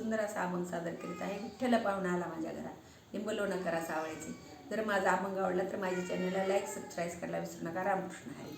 सुंदर असा अभंग सादर करीत आहे. विठ्ठल पाहुणा आला माझ्या घरात. लिंबलो न करा सावळ्याचे. जर माझा अभंग आवडला तर माझ्या चॅनलला लाईक सबस्क्राईब करायला विसरू नका. रामकृष्ण हरी.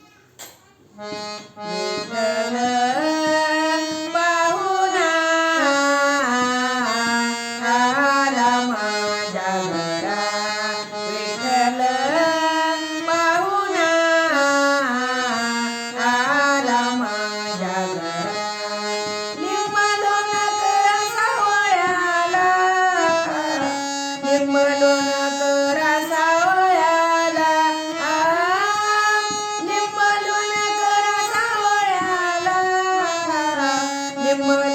me mueve